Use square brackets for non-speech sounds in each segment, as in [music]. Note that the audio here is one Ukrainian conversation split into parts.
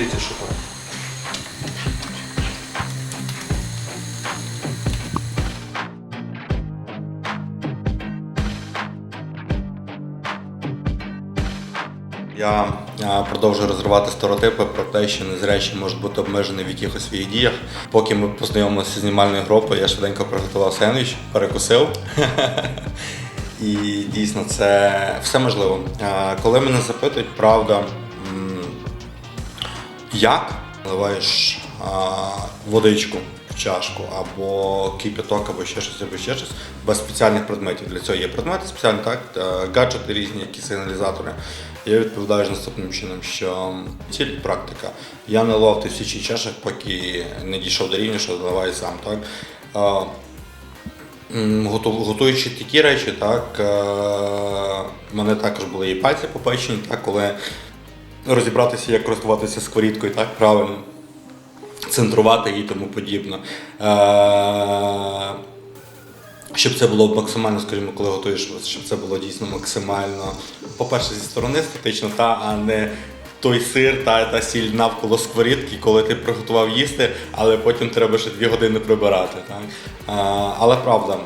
здається, що так. Я продовжую розривати стереотипи про те, що незрячі можуть бути обмежені в якихось своїх діях. Поки ми познайомилися з знімальною групою, я швиденько приготував сендвіч, перекусив. [laughs] І дійсно це все можливо. Коли мене запитують, правда, як наливаєш водичку в чашку, або кипяток, або ще щось, або ще щось, без спеціальних предметів. Для цього є предмети спеціальні, так, е, гаджети різні, які сигналізатори. Я відповідаю наступним чином, що ціль практика. Я наливав тисячі чашок, поки не дійшов до рівня, що наливаю сам. Так. Е, Готуючи такі речі, так е, мене також були і пальці попечені, так, коли розібратися, як користуватися сковорідкою, так правильно, центрувати і тому подібне. Е, щоб це було максимально, скажімо, коли готуєш, щоб це було дійсно максимально, по-перше, зі сторони естетично, та, а не той сир та, та сіль навколо сковорідки, коли ти приготував їсти, але потім треба ще дві години прибирати. Так? А, але правда,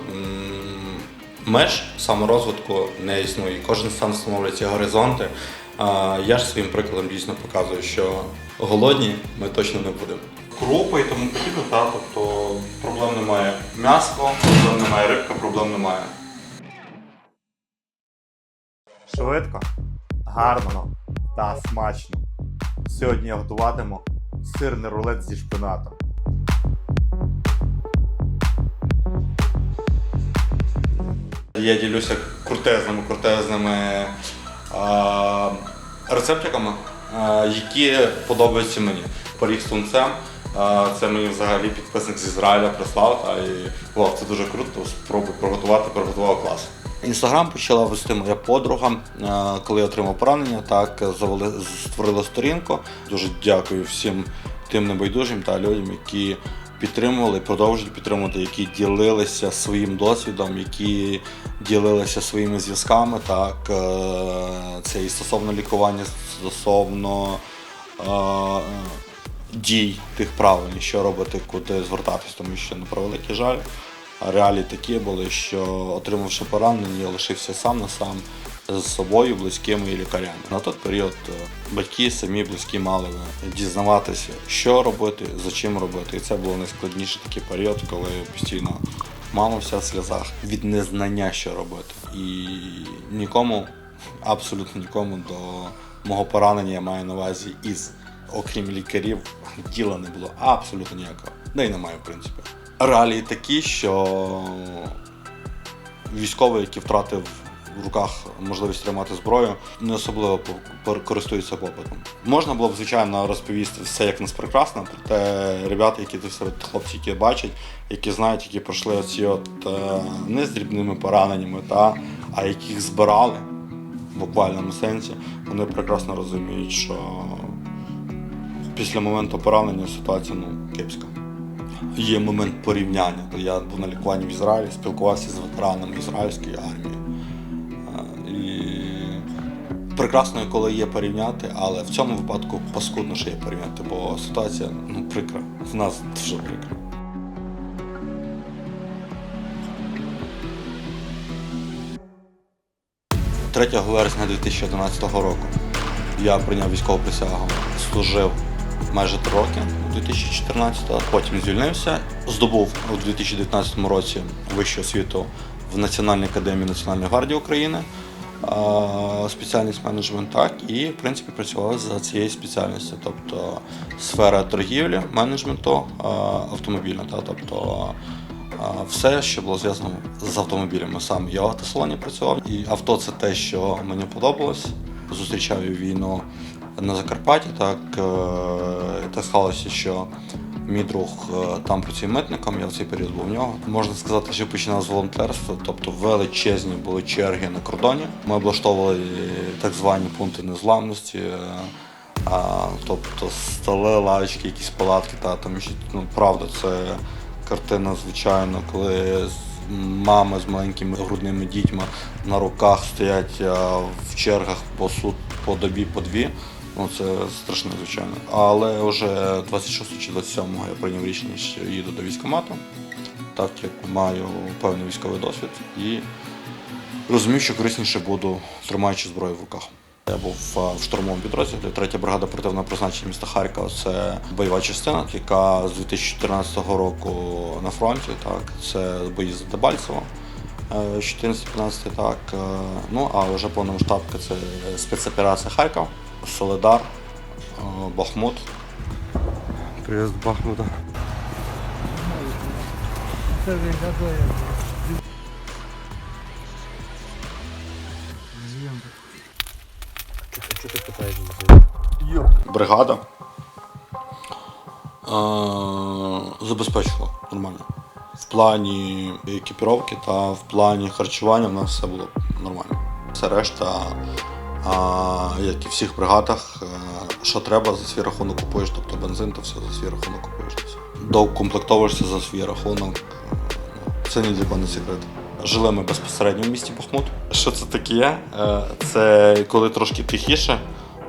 меж саморозвитку не існує. Кожен сам встановлює ці горизонти. А, я ж своїм прикладом дійсно показую, що голодні ми точно не будемо. Крупи і тому подібне, та, тобто проблем немає. М'ясо, проблем немає, рибка, проблем немає. Швидко, гарно та смачно. Сьогодні я готуватиму сирний рулет зі шпинатом. Я ділюся крутезними, крутезними рецептиками, які подобаються мені. Поріг з тунцем. Це мені взагалі підписник з Ізраїля прислав. Та, і вау, це дуже круто. Спробуй приготувати, приготував клас. Інстаграм почала вести моя подруга, коли я отримав поранення. Так завели, створила сторінку. Дуже дякую всім тим небайдужим та людям, які підтримували, продовжують підтримувати, які ділилися своїм досвідом, які ділилися своїми зв'язками. Так, е, це і стосовно лікування, стосовно е, дій тих правильних, що робити, куди звертатись, тому що на превеликий жаль. Реалії такі були, що отримавши поранення, я лишився сам на сам з собою, близькими і лікарями. На той період е, батьки самі близькі мали дізнаватися, що робити, за чим робити. І це був найскладніший такий період, коли постійно мама вся в сльозах від незнання, що робити. І нікому, абсолютно нікому до мого поранення я маю на увазі із, окрім лікарів, діла не було абсолютно ніякого. Да й немає, в принципі. Реалії такі, що військовий, який втратив в руках можливість тримати зброю, не особливо по- попитом. Можна було б, звичайно, розповісти все як нас прекрасно, проте ребята, які все хлопці, які бачать, які знають, які пройшли оці от е, не з дрібними пораненнями, та, а яких збирали в буквальному сенсі, вони прекрасно розуміють, що після моменту поранення ситуація ну, кепська. Є момент порівняння. Я був на лікуванні в Ізраїлі, спілкувався з ветеранами ізраїльської армії. Прекрасно, коли є порівняти, але в цьому випадку паскудно, що є порівняти, бо ситуація ну, прикра. В нас дуже прикра. – 3 вересня 2011 року. Я прийняв військову присягу, служив майже три роки. У 2014-го, потім звільнився, здобув у 2019 році вищу освіту в Національній академії Національної гвардії України, спеціальність менеджмент, так, і в принципі працював за цією спеціальністю, тобто сфера торгівлі, менеджменту, автомобільна, та, тобто все, що було зв'язано з автомобілями. Сам я в автосалоні працював, і авто це те, що мені подобалось. Зустрічав я війну на Закарпатті. Так, е, так склалося, що мій друг е, там працює митником, я в цей період був в нього. Можна сказати, що починав з волонтерства, тобто величезні були черги на кордоні. Ми облаштовували так звані пункти незламності. е, тобто столи, лавочки, якісь палатки, та що ну, правда, це картина, звичайно, коли мами з маленькими грудними дітьми на руках стоять в чергах по сут по добі, по дві. Ну, це страшно, звичайно. Але вже 26 чи 27 я прийняв рішення, що їду до військкомату, так як маю певний військовий досвід і розумів, що корисніше буду, тримаючи зброю в руках. Я був в штурмовому підрозділі, 3 бригада оперативного призначення міста Харкова. Це бойова частина, яка з 2014 року на фронті. Так, це бої за Дебальцево. е, 14-15, так. е, Ну а вже повномасштабка це спецоперація Харків, Соледар, е, Бахмут. Приезд Бахмута. Бригада е, забезпечувала нормально. В плані екіпіровки та в плані харчування в нас все було нормально. Все решта, як і в всіх бригадах, е, що треба за свій рахунок купуєш, тобто бензин, то все за свій рахунок купуєш. то все. Доукомплектовуєшся за свій рахунок. е, ну, Це ні для кого не секрет. Жили ми безпосередньо в місті Бахмут. Що це таке? Е, Це коли трошки тихіше,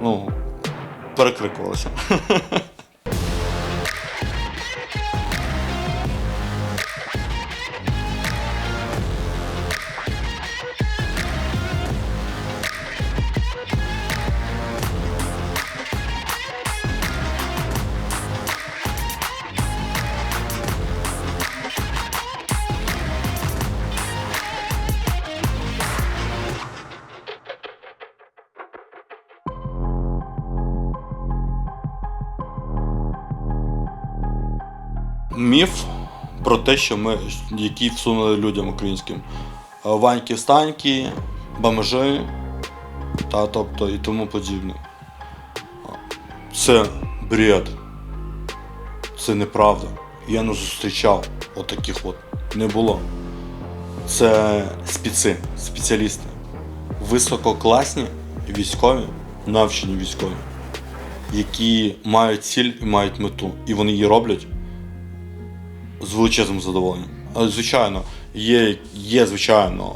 ну, перекрикувалися. [laughs] Міф про те, що ми який всунули людям українським. Е, Ваньки встаньки, бомжи та тобто і тому подібне. Це бред. Це неправда. Я не зустрічав отаких от. Не було. Це спеці, спеціалісти. Висококласні військові, навчені військові, які мають ціль і мають мету. І вони її роблять з величезним задоволенням. Звичайно, є, є звичайно,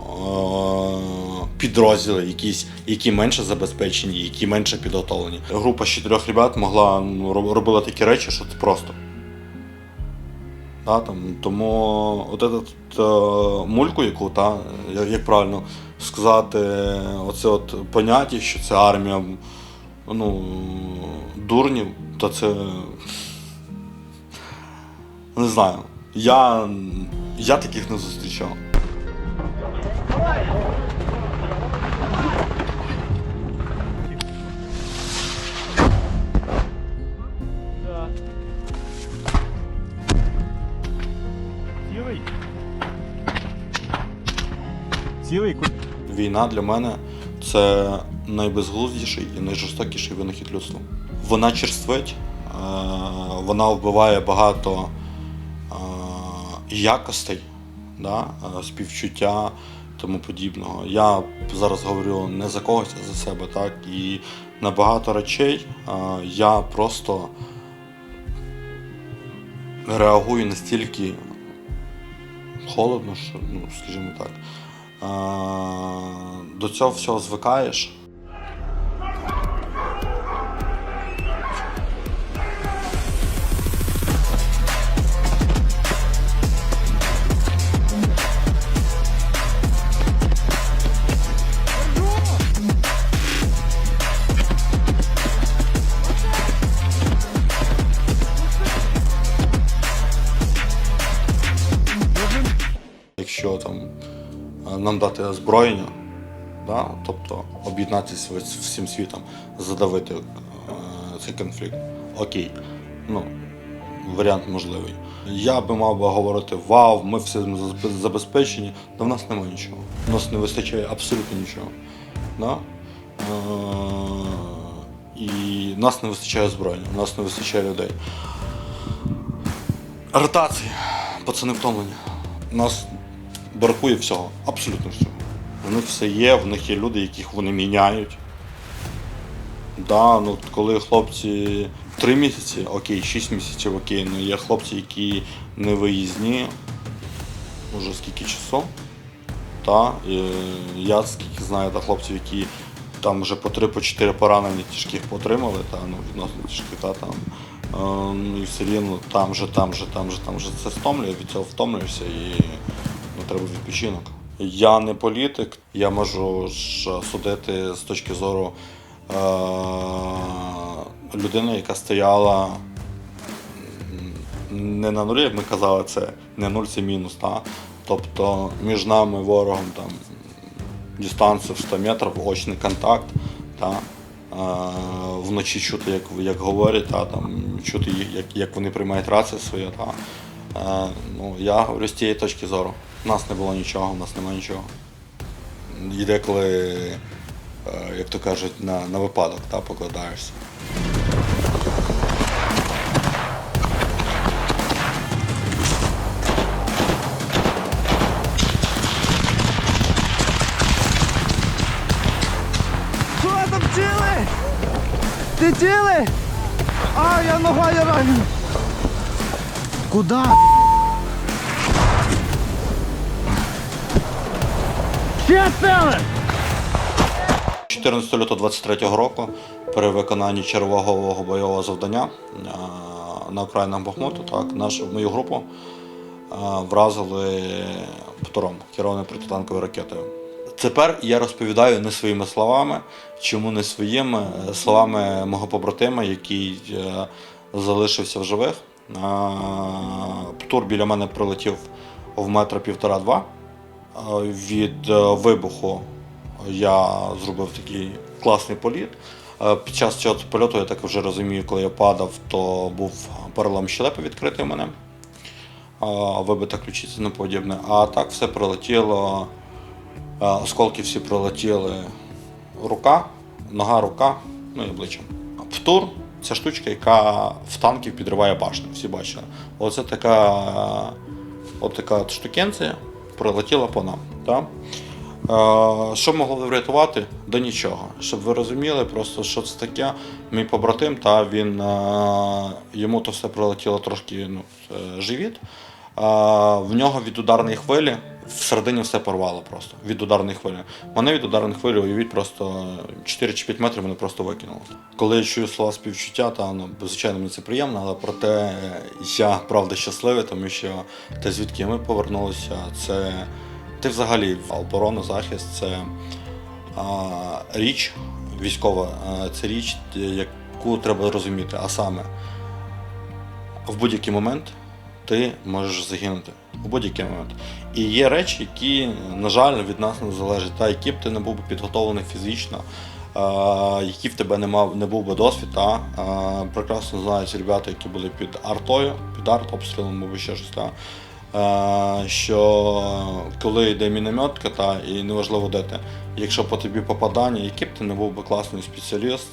е, підрозділи, якісь, які менше забезпечені, які менше підготовлені. Група з чотирьох ребят могла ну, робила такі речі, що це просто. Да, там, тому от этот, е, мульку, яку, та, як правильно сказати, оце от поняття, що це армія ну, дурнів, то це не знаю. Я, я таких не зустрічав. Цілий? Цілий? Війна для мене це найбезглуздіший і найжорстокіший винахід людства. Вона черствить, е, вона вбиває багато якостей, да, е, співчуття тому подібного. Я зараз говорю не за когось, а за себе, так. І на багато речей е, я просто реагую настільки холодно, що, ну, скажімо так. Е, До цього всього звикаєш. Якщо там е, нам дати озброєння, да, тобто об'єднатися всім світом, задавити е, цей конфлікт. Окей, ну, варіант можливий. Я би мав би говорити вау, ми всі забезпечені, та в нас немає нічого. У нас не вистачає абсолютно нічого. Да? Е, І нас не вистачає озброєння, нас не вистачає людей. Ротації. Пацани втомлені. У нас бракує всього, абсолютно всього. Них все є, в них є люди, яких вони міняють. Да, ну коли хлопці 3 місяці, окей, 6 місяців, окей, ну є хлопці, які не виїзні уже скільки часу. Та, і я скільки знаю та хлопців, які там вже по 3-4 поранення тяжких отримали, та, ну, відносно тяжких, та, там. Е, ну, і все рівно там же, там же, там же, там же це стомлює, від цього втомлюєшся і треба відпочинок. Я не політик, я можу ж судити з точки зору е- людини, яка стояла не на нулі, як ми казали, це не нуль, це мінус. Та? Тобто між нами ворогом там дистанція в 100 метрів, очний контакт. Та? Е, вночі чути, як, як говорять, та, там, чути, як, як вони приймають рації свої. Та. Ну, я говорю з тієї точки зору. У нас не було нічого, у нас немає нічого. І деколи, е, як то кажуть, на, на випадок та, покладаєшся. Що там цілий? Ти цілий? А, я нога я ранена. Куда? Ще цілий? 14 лютого 23 року при виконанні чергового бойового завдання е, на окраїнах Бахмуту, так, нашу мою групу е, вразили ПТОРом, керованою протитанковою ракетою. Тепер я розповідаю не своїми словами, чому не своїми е, словами мого побратима, який залишився в живих. ПТУР біля мене прилетів в метра півтора-два. Від е, вибуху я зробив такий класний політ. Е, Під час цього польоту я так вже розумію, коли я падав, то був перелом щелепи відкритий у мене, вибита ключиця тому подібне. А так все прилетіло, е, осколки всі прилетіли рука, нога, рука, ну і обличчя. Птур це штучка, яка в танків підриває башню, всі бачили. Оце така, от така штукенція прилетіла по нам. Так? Е, Що могло врятувати? Да нічого. Щоб ви розуміли, просто що це таке. Мій побратим, та він е, йому то все прилетіло трошки ну, е, живіт. Е, В нього від ударної хвилі всередині все порвало просто. Від ударної хвилі. Мене від ударної хвилі, уявіть, просто 4 чи 5 метрів мене просто викинуло. Коли я чую слова співчуття, та ну, звичайно, мені це приємно, але проте я правда щасливий, тому що те, звідки ми повернулися, це. Ти взагалі оборона, захист це а, річ військова, а, це річ, яку треба розуміти. А саме в будь-який момент ти можеш загинути. В будь-який момент. І є речі, які, на жаль, від нас не залежать. Та які б ти не був би підготовлений фізично, які в тебе не мав не був би досвід, а, прекрасно знають ребята, які були під артою, під арт-обстрілом або ще щось. Та, що коли йде мінометка, та, і неважливо де ти, якщо по тобі попадання, який б ти не був би класний спеціаліст,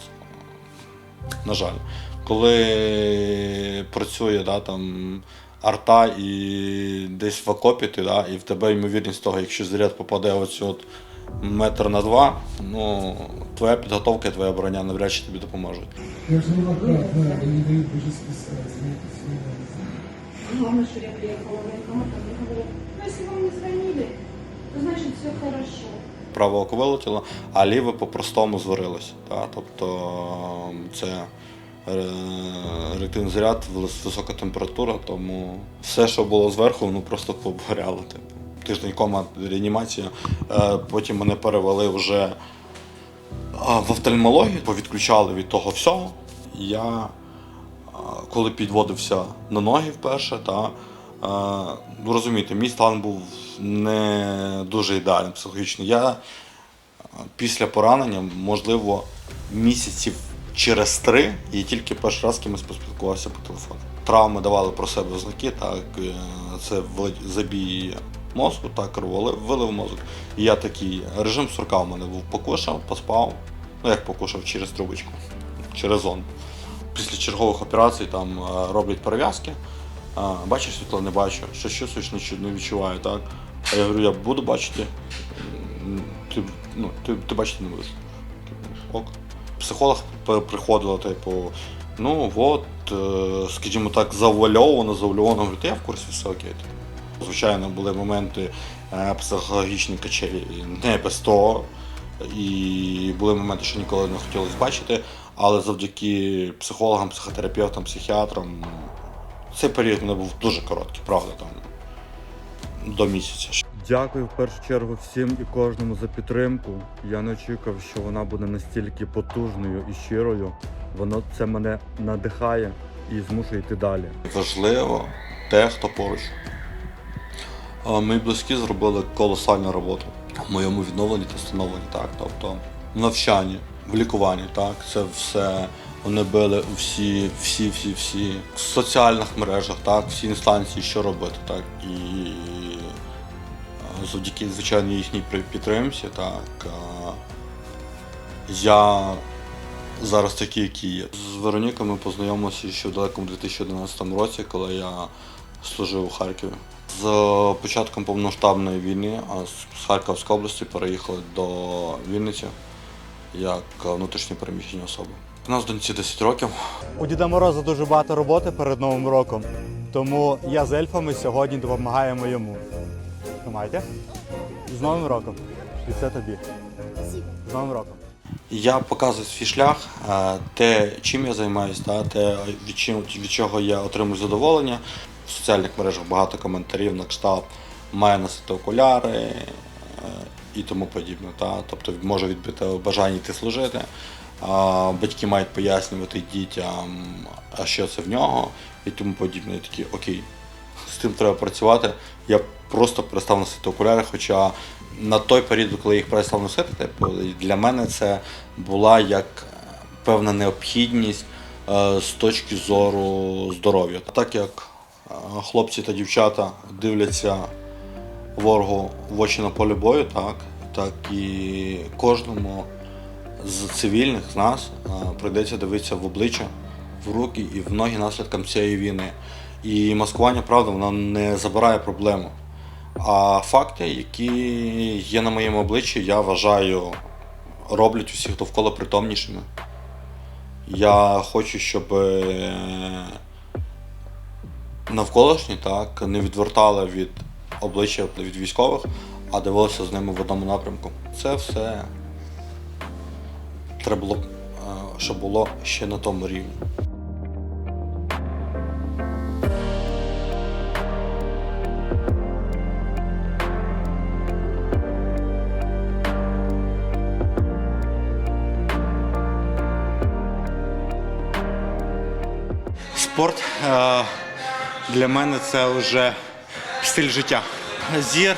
на жаль, коли працює да, там, арта і десь в окопі ти, да, і в тебе ймовірність того, якщо заряд попаде оцю от метр на два, ну, твоя підготовка і твоя броня навряд чи тобі допоможуть. Я же не могу, да, не дают даже списать. Я это всё не знаю. Главное, что я приехала в военкомат, а мне ну если вам не звонили, то значит все хорошо. праве око вилетіло, а ліве по-простому зварилось. Та? Тобто це реактивний заряд, висока температура, тому все, що було зверху, ну просто поборяло. Типу. Тиждень кома реанімація. Е, Потім мене перевели вже в офтальмологію, повідключали від того всього. Я коли підводився на ноги вперше, та, ну, розумієте, мій стан був не дуже ідеальний психологічно. Я після поранення, можливо, місяців через три, і тільки перший раз кимось поспілкувався по телефону. Травми давали про себе знаки, так, е, це забій мозку, так, кроволив, вилив мозок. І я такий, режим сурка у мене був, покушав, поспав, ну як покушав через трубочку, через зону після чергових операцій там е, роблять перев'язки. Бачиш світло, не бачу. Що чувствуєш, не відчуваю, так? А я говорю, я буду бачити. Ти, ну, ти, ти бачити не будеш. Ок. Психолог приходила, типу, ну от, е, скажімо так, завуальовано, завуальовано. Та я в курсі все окей. Звичайно, були моменти е, психологічні качелі. Не без того. І були моменти, що ніколи не хотілося бачити, але завдяки психологам, психотерапевтам, психіатрам цей період не був дуже короткий, правда, там до місяця. Дякую в першу чергу всім і кожному за підтримку. Я не очікував, що вона буде настільки потужною і щирою. Воно це мене надихає і змушує йти далі. Важливо те, хто поруч. Мої близькі зробили колосальну роботу в моєму відновленні та встановленні, так. Тобто в навчанні, в лікуванні, так. Це все вони били всі, всі, всі, всі в соціальних мережах, так, всі інстанції, що робити, так. І завдяки, звичайно, їхній підтримці, так. Я зараз такий, який є. З Веронікою ми познайомилися ще в далекому 2011 році, коли я служив у Харкові. З початком повноштабної війни з- Харківської області переїхали до Вінниці як внутрішньо переміщені особи. У нас доньці 10 років. У Діда Мороза дуже багато роботи перед Новим роком, тому я з ельфами сьогодні допомагаємо йому. Тримайте. З Новим роком. І це тобі. З Новим роком. Я показую свій шлях, е, те, чим я займаюся, та, те, від, чим, від чого я отримую задоволення. В соціальних мережах багато коментарів на кшталт має носити окуляри е, і тому подібне. Та. Тобто може відбити бажання йти служити. Батьки мають пояснювати дітям, а що це в нього, і тому подібне. Я такі, окей, з цим треба працювати. Я просто перестав носити окуляри, хоча на той період, коли їх перестав носити, типу, для мене це була як е, певна необхідність е, з точки зору здоров'я. Так як е, хлопці та дівчата дивляться ворогу в очі на полі бою, так, так і кожному з цивільних з нас прийдеться дивитися в обличчя, в руки і в ноги наслідкам цієї війни. І маскування, правда, воно не забирає проблему. А факти, які є на моєму обличчі, я вважаю, роблять усіх довкола притомнішими. Я хочу, щоб е, навколишні так, не відвертали від обличчя від військових, а дивилися з ними в одному напрямку. Це все треба було, е, щоб було ще на тому рівні. Спорт е, для мене це вже стиль життя. Зір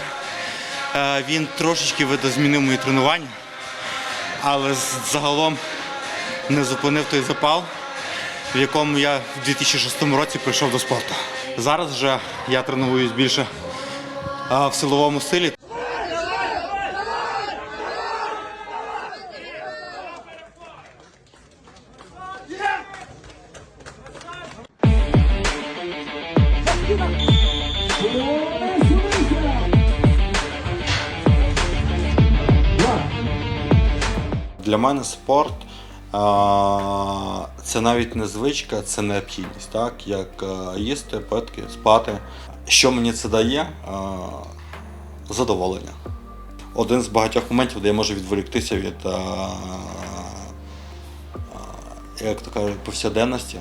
е, він трошечки видозмінив мої тренування, але загалом не зупинив той запал, в якому я в 2006 році прийшов до спорту. Зараз вже я тренуюсь більше е, в силовому стилі. Для мене спорт це навіть не звичка, це необхідність, так? Як а, їсти, пити, спати. Що мені це дає? Задоволення. Один з багатьох моментів, де я можу відволіктися від а, а, як то кажуть, повсякденності,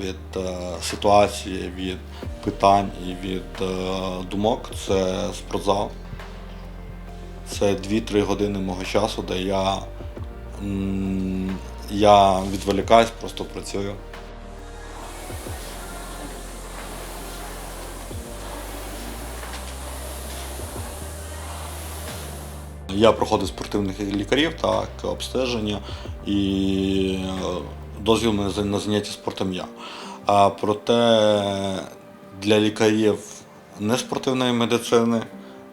від ситуації, від питань і від думок, це спортзал. Це 2-3 години мого часу, де я, я відволікаюсь, просто працюю. Я проходив спортивних лікарів, так, обстеження і е, дозвіл на заняття спортом я. А проте для лікарів неспортивної медицини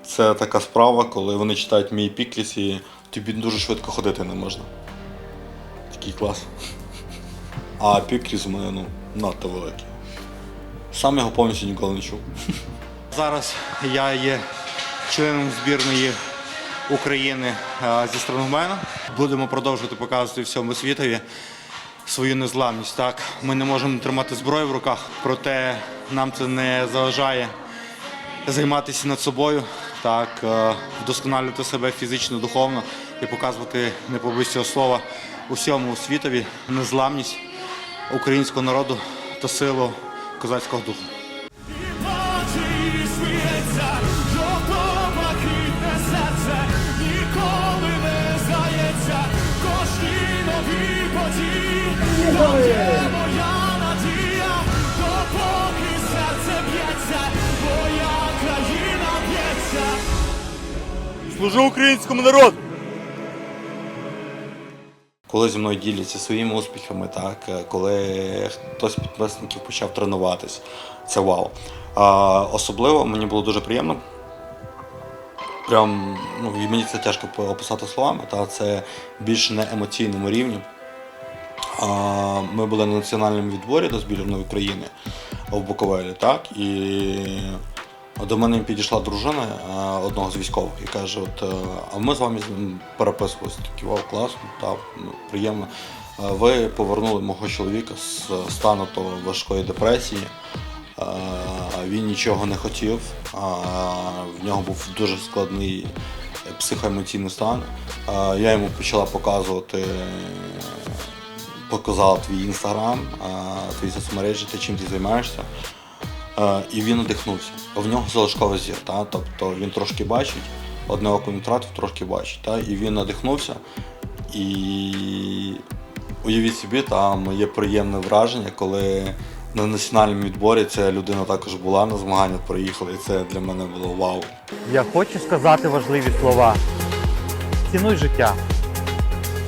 це така справа, коли вони читають мій пікліс і тобі дуже швидко ходити не можна. Такий клас. А пікліс у мене ну, надто великий. Сам його повністю ніколи не чув. [laughs] Зараз я є членом збірної України е, зі стронгмена. Будемо продовжувати показувати всьому світові свою незламність. Так, ми не можемо тримати зброю в руках, проте нам це не заважає займатися над собою, так, е, вдосконалювати себе фізично, духовно і показувати не цього слова усьому світові незламність українського народу та силу козацького духу. Служу українському народу! Коли зі мною діляться своїми успіхами, так е, коли хтось з підписників почав тренуватись, це вау. А, особливо мені було дуже приємно. Прям ну, мені це тяжко описати словами, та це більше на емоційному рівні. А, ми були на національному відборі до збірної України в Буковелі, так, і до мене підійшла дружина е, одного з військових і каже: от, е, а ми з вами переписувалися. Такі вау, класно, так, ну, приємно. Е, Ви повернули мого чоловіка з стану того важкої депресії. Він нічого не хотів, в нього був дуже складний психоемоційний стан. Я йому почала показувати, показала твій інстаграм, твої соцмережі, те, чим ти займаєшся. Е, І він надихнувся. В нього залишковий зір, та? тобто він трошки бачить, одне око він втратив, трошки бачить. Та? І він надихнувся. І уявіть собі, та моє приємне враження, коли на національному відборі ця людина також була на змаганнях, приїхала, і це для мене було вау. Я хочу сказати важливі слова. Цінуй життя.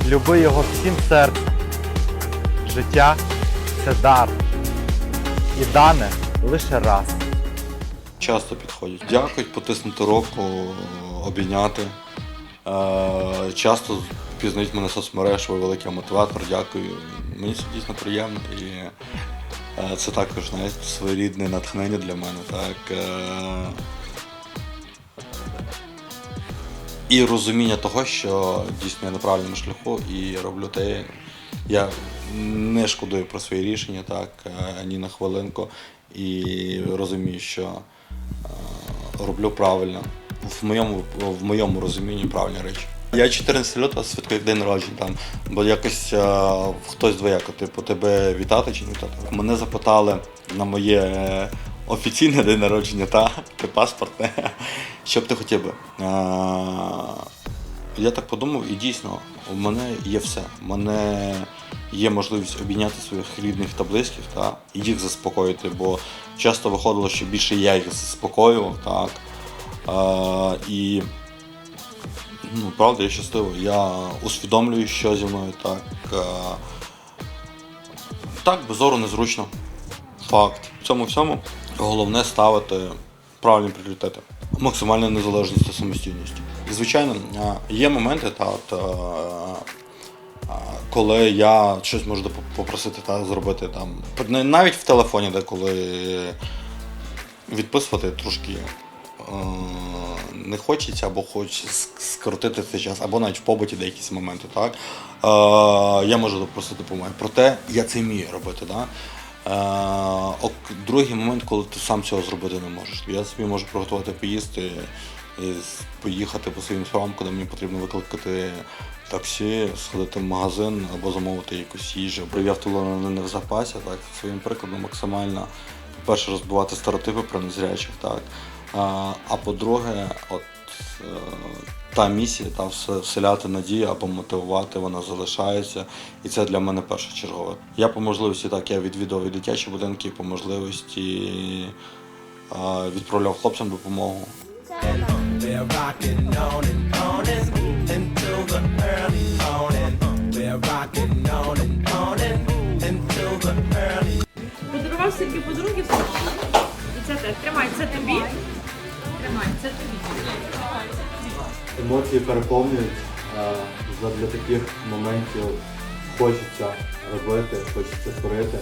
Люби його всім серцем. Життя це дар. І дане лише раз. Часто підходять. Дякують, потиснути руку, обійняти. Е, Часто пізнають мене соцмереж, ви великий мотиватор, дякую. Мені це дійсно приємно і е, це також знаєте, своєрідне натхнення для мене. Так. Е, І розуміння того, що дійсно я на правильному шляху і роблю те. Я не шкодую про свої рішення, так, ні на хвилинку. І розумію, що е, роблю правильно. В моєму, в моєму розумінні правильні речі. Я 14 лютого святкую день народження там, бо якось е, хтось двояко, типу, тебе вітати чи не вітати. Мене запитали на моє е, офіційне день народження, та, [laughs] ти паспортне, [laughs] що б ти хотів би. Е, я так подумав, і дійсно, у мене є все. Мене є можливість обійняти своїх рідних та близьких та, їх заспокоїти, бо часто виходило, що більше я їх заспокоював. Так. Е, і ну, правда, я щасливий. Я усвідомлюю, що зі мною так. Е, так, безору незручно. Факт. В цьому всьому головне ставити правильні пріоритети. Максимальна незалежність та самостійність. І, звичайно, є моменти, та, от, коли я щось можу попросити та, зробити там. Навіть в телефоні, де коли відписувати трошки е, не хочеться, або с- скоротити цей час, або навіть в побуті деякісь моменти. Так? Е, я можу попросити допомоги. Проте я це вмію робити. Да? Е, другий момент, коли ти сам цього зробити не можеш. Я собі можу приготувати поїсти поїхати по своїм справам, куди мені потрібно викликати таксі, сходити в магазин або замовити якусь їжу. Я втолений в запасі, так, своїм прикладом максимально, по-перше, розбивати стереотипи про незрячих, так. А, а по-друге, от е, та місія, та вс- вселяти надію або мотивувати, вона залишається. І це для мене першочергове. Я по можливості так, я відвідував і дитячі будинки, по можливості відправляв хлопцям допомогу. The early morning. Подарував собі подарунки І це теж. Тримай, це тобі. Тримай, це тобі. Емоції переповнюють. а Задля таких моментів хочеться робити, хочеться творити.